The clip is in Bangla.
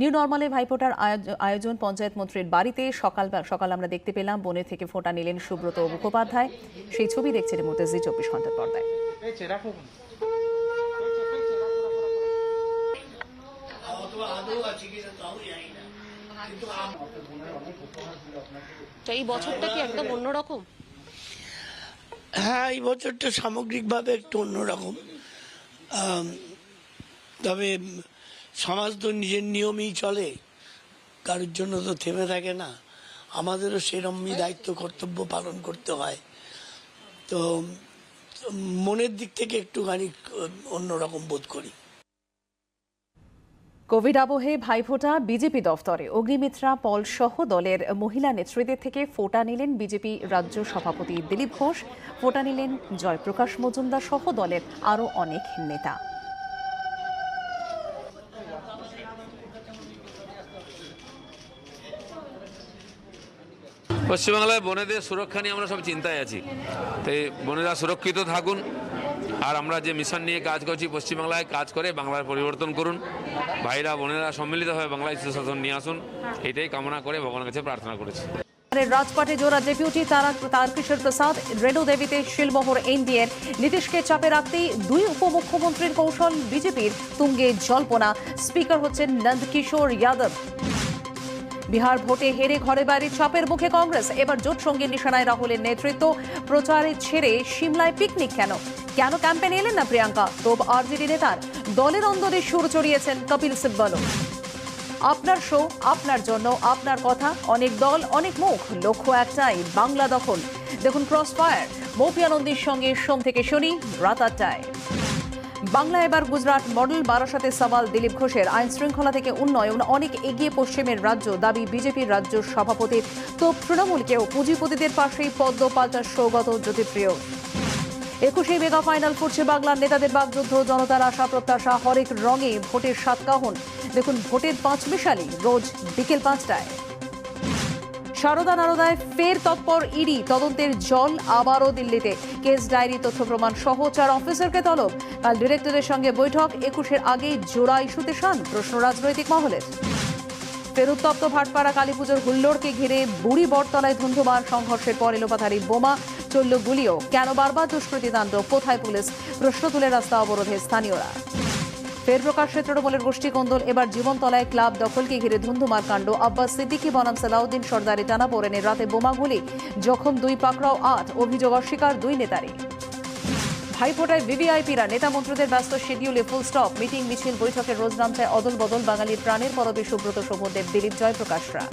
নিউ নর্মালে ভাইফোঁটার আয়োজন পঞ্চায়েত মন্ত্রীর বাড়িতে সকাল সকাল আমরা দেখতে পেলাম বনে থেকে ফোঁটা নিলেন সুব্রত মুখোপাধ্যায়। সেই ছবি দেখছেন এই মুহূর্তে জি চব্বিশ ঘণ্টার পর্দায়। তো এই বছরটা কি একদম অন্যরকম? হ্যাঁ এই বছরটা সামগ্রিকভাবে একটু অন্যরকম। তবে সমাজ তো নিজের নিয়মেই চলে। কারোর জন্য তো থেমে থাকে না। আমাদেরও সেরমই দায়িত্ব, কর্তব্য পালন করতে হয়। তো, মনের দিক থেকে একটুখানি, অন্যরকম বোধ করি। কোভিড আবহে ভাইফোঁটা বিজেপি দফতরে। অগ্নিমিত্রা, পল সহ দলের মহিলা নেতৃত্বের থেকে ফোঁটা নিলেন বিজেপি রাজ্য সভাপতি দিলীপ ঘোষ। ফোঁটা নিলেন জয়প্রকাশ মজুমদার সহ দলের আরও অনেক নেতা। পশ্চিমবাংলায় বনেদের সুরক্ষা নিয়ে আমরা সব চিন্তায় আছি। তাই বনেরা সুরক্ষিত থাকুন। আর আমরা যে মিশন নিয়ে কাজ করছি পশ্চিমবাংলায়, কাজ করে বাংলার পরিবর্তন করুন। ভাইরা, বোনেরা সম্মিলিতভাবে বাংলায় সুশাসন নিয়ে আসুন। এটাই কামনা করে ভগবানের কাছে প্রার্থনা করেছি। রাজপাটে জোড়া ডেপুটি তারা তারকিশোর প্রসাদ রেণু দেবীতে শিলমোহর এনডিএর। নীতিশকে চাপে রাখতেই দুই উপমুখ্যমন্ত্রীর কৌশল, বিজেপির তুঙ্গে জল্পনা। স্পিকার হচ্ছেন নন্দকিশোর যাদব। বিহার ভোটে হেরে ঘরে বাইরে চাপের মুখে কংগ্রেস। এবার জোট সঙ্গী নিশানায় রাহুলের নেতৃত্ব। প্রচারে ছেড়ে সিমলায় পিকনিক কেন? কেন ক্যাম্পেনে এলেন না প্রিয়াঙ্কা? তোব আরজেডি নেতার দলের অন্দরে সুর চড়িয়েছেন কপিল সিব্বলও আপনার শো, আপনার জন্য, আপনার কথা, অনেক দল, অনেক মুখ, লক্ষ্য একটাই, বাংলা দখল। দেখুন ক্রস ফায়ার মৌপিয়ানন্দীর সঙ্গে সোম থেকে শনি রাত আটটায় বাংলা এবার গুজরাট মডেল বারাসাতে সওয়াল দিলীপ ঘোষের আইন শৃঙ্খলা থেকে উন্নয়ন, অনেক এগিয়ে পশ্চিমের রাজ্য, দাবি বিজেপির রাজ্য সভাপতির তো তৃণমূলকেও পুঁজিপতিদের পাশেই পদ্ম পাল্টা সৌগত জ্যোতিপ্রিয়। একুশে মেগা ফাইনাল ফুটছে বাংলার নেতাদের বাগযুদ্ধ জনতার আশা, প্রত্যাশা, হরেক রঙে ভোটের সাতকাহন দেখুন, ভোটের পাঁচ মিশালি রোজ বিকেল পাঁচটায়। সারদা নারদায় ফের তৎপর ইডি। তদন্তের জল আবারও দিল্লিতে। কেস ডায়েরি তথ্য প্রমাণ সহ চার অফিসারকে তলব। কাল ডিরেক্টরের সঙ্গে বৈঠক, একুশের আগেই জোড়া ইস্যুতে শান, প্রশ্ন রাজনৈতিক মহলের। ফের উত্তপ্ত ভাটপাড়া কালীপুজোর হুল্লোড়কে ঘিরে বুড়ি বটতলায় ধুন্ধুমার সংঘর্ষের পর এলোপাথারি বোমা, চলল গুলিও। কেন বারবার দুষ্কৃতী তাণ্ডব কোথায় পুলিশ? প্রশ্ন তুলে রাস্তা অবরোধে স্থানীয়রা। ফের প্রকাশ্যে তৃণমূলের গোষ্ঠী কন্দল, এবার জীবনতলায় ক্লাব দখলকে ঘিরে ধুন্ধুমার কাণ্ড। আব্বাস সিদ্দিকি, বনাম সালাউদ্দিন, সর্দারে টানা পড়েনের রাতে বোমাগুলি, জখম দুই পাকড়াও আট, অভিযোগ অস্বীকার দুই নেতারই। ভাইফোটায় ভিভিআইপিরা, নেতা মন্ত্রীদের ব্যস্ত শিডিউলে ফুল স্টপ মিটিং মিছিল বৈঠকের রোজ নামছে অদল বদল বাঙালির প্রাণের পরবে সুব্রত শোভদেব দিলীপ জয়প্রকাশরা।